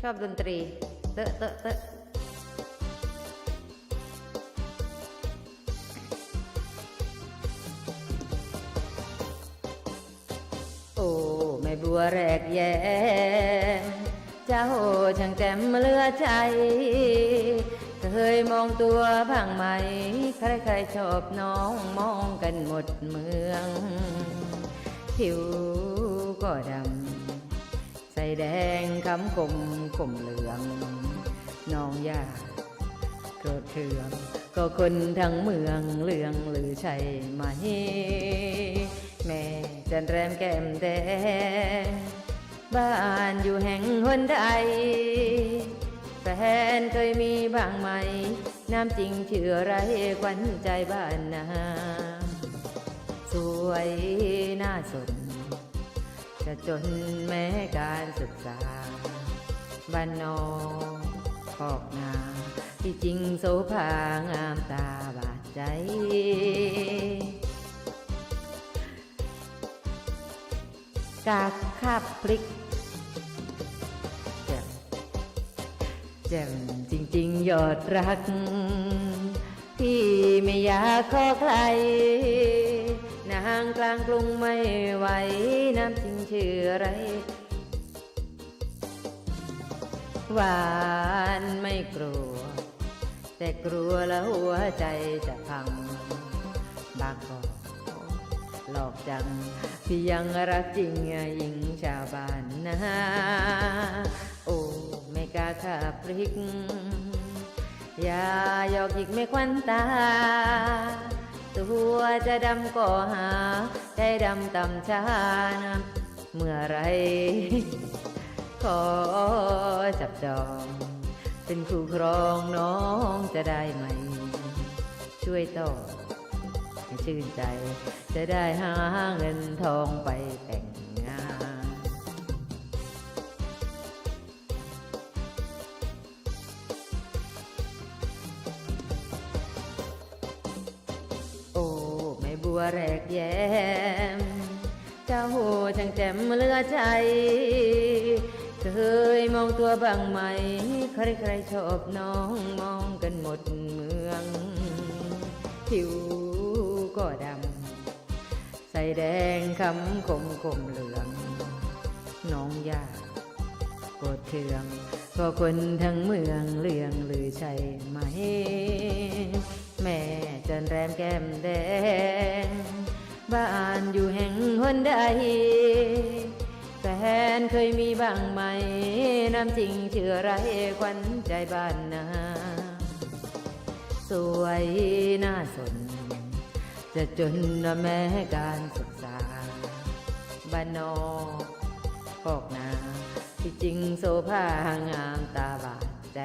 ชอบดนตรี เตอะเตอะเตอะโอ้แม่บัวแรกแย้มเจ้าช่างแจ่มเลือใจ เคยมองตัวบ้างไหม ใครๆชอบน้องมองกันหมดเมือง ผิวก็ดำ แดงคำคมคมเหลือง น้องยากโกรธเคือง ก็คนทั้งเมืองเหลืองหรือใช่ไหมแม่จันแรมแก้มแดง บ้านอยู่แห่งหนใดแฟนเคยมีบ้างไหม น้ำจริงชื่อไรขวัญใจบ้านนาสวยน่าสน จะจนแม้การศึกษาบ้านนอกขอกนาที่จริงโสภางามตาบาดใจ กากคาบพลิกแจ่มแจ่มจริงๆยอดรัก ที่ไม่อยากขอใคร กลางกรุงไม่ไหวน้ำจริงชื่อไรหวานไม่กลัว แต่กลัวแล้วหัวใจจะพัง บางก็หลอกจัง พี่ยังรักจริงหญิงชาวบ้านนะโอ้ไม่กล้าขับพริกอย่าหยอกหยิกไม่ควันตา ตัวจะดำก็หา ใจดำต่ำช้านะเมื่อไร ขอจับจอง เป็นคู่ครองน้องจะได้ไหม ช่วยต่อให้ชื่นใจ จะได้หาเงินทองไปแต่ง วแรกแย้ม เจ้าช่างแจ่มเลือใจ เคยมองตัวบ้างไหม ใครๆชอบน้องมองกันหมดเมือง ผิวก็ดำ ใส่แดงคำคมคมเหลือง น้องยากโกรธเคืองก็คนทั้งเมืองเลืองหรือใช่ไหม แม่จันแรมแก้มแดง บ้านอยู่แห่งหนใดแฟนเคยมีบ้างไหม น้ำจริงเชื่อไรขวัญใจบ้านนา สวยน่าสน จะจนนะแม้การศึกษา บ้านนอกพอกนา ที่จริงโซภางามตาบาดใจ